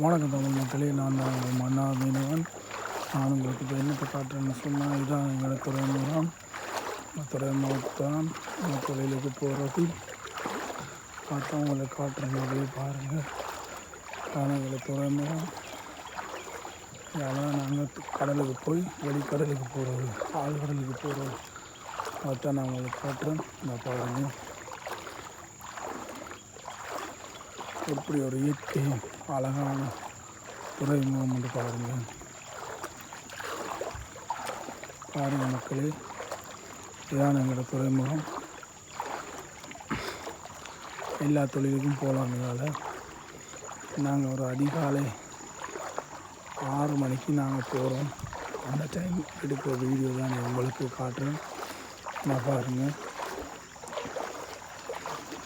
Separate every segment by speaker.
Speaker 1: வணக்கம் தமிழ் மக்களே நான் தான் மன்னா மீனவன் நான் உங்களுக்கு இப்போ என்னத்தை காட்டுறேன்னு சொன்னால் இதுதான் எங்களோட துறைமுகம். இந்த துறைமுகத்தான் தொழிலுக்கு போகிறது பார்த்தா உங்களை காட்டுறேன் அப்படியே பாருங்கள் நான் எங்களை துறைமுகம். இதெல்லாம் நாங்கள் கடலுக்கு போய் வெளிக்கடலுக்கு போகிறது ஆழ்கடலுக்கு போகிறது பார்த்தா நான் உங்களுக்கு காட்டுறேன். நான் பாருங்கள் எப்படி ஒரு இயற்கை அழகான துறைமுகம் என்று பாருங்கள் பாருங்கள் மக்களே இதான் எங்களோட துறைமுகம் எல்லா தொழிலுக்கும் போகலாம்னால நாங்கள் ஒரு அதிகாலை ஆறு மணிக்கு நாங்கள் போகிறோம் அந்த டைம் எடுக்கிற வீடியோ தான் நான் உங்களுக்கு காட்டுறேன். நான் பாருங்கள்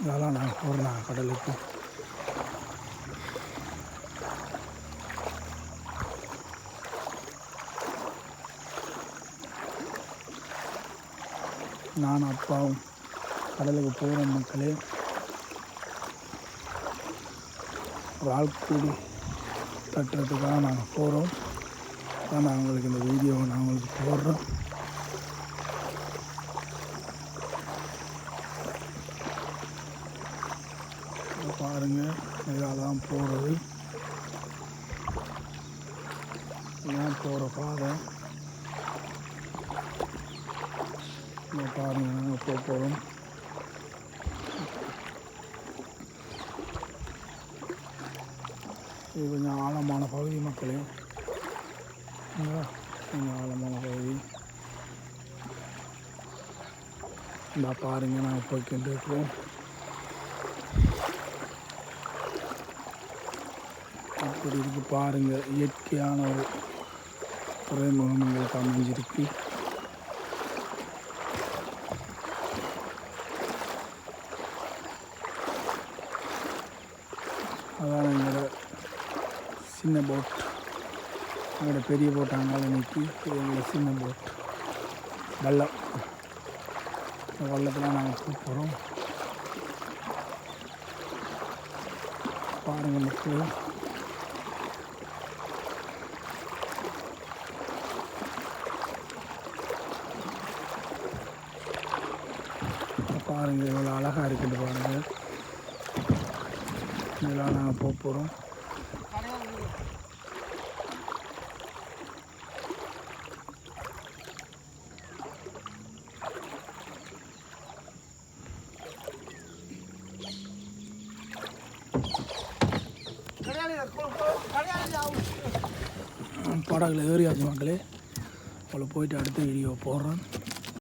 Speaker 1: இதெல்லாம் நாங்கள் போகிறோம் நாங்கள் கடலுக்கு. நான் அப்பாவும் கடலுக்கு போகிற மக்களே. ஒரு தட்டுறதுக்காக நாங்கள் போகிறோம் தான் நான் உங்களுக்கு இந்த வீடியோவை நான் உங்களுக்கு போடுறோம் பாருங்கள் பாருங்க தான் போகிறது ஏன் போகிற பாதை. பாருங்கள் பாருங்க போக போகிறோம் இது கொஞ்சம் ஆழமான பகுதி மக்களே. கொஞ்சம் ஆழமான பகுதி. இந்த பாருங்க நாங்கள் போய்க்கிட்டு இருக்கிறோம். அப்படி இருக்கு பாருங்க இயற்கையான ஒரு துறைமுகம் எங்களுக்கு அமைஞ்சிருக்கு அதான் எங்களோட சின்ன போட் எங்களோட பெரிய போட் அங்கால நிற்கி இது எங்களோட சின்ன போட் வெள்ளம் இந்த வெள்ளத்தில் நாங்கள் கூப்பிட்றோம் பாருங்கள் மக்கள். பாருங்கள் எவ்வளோ அழகாக இருக்குது பாருங்கள் இதெல்லாம் நாங்கள் போக போகிறோம் படகுல ஏறியாச்சு மக்களே. அவளை போயிட்டு அடுத்த வீடியோ போடுறேன்.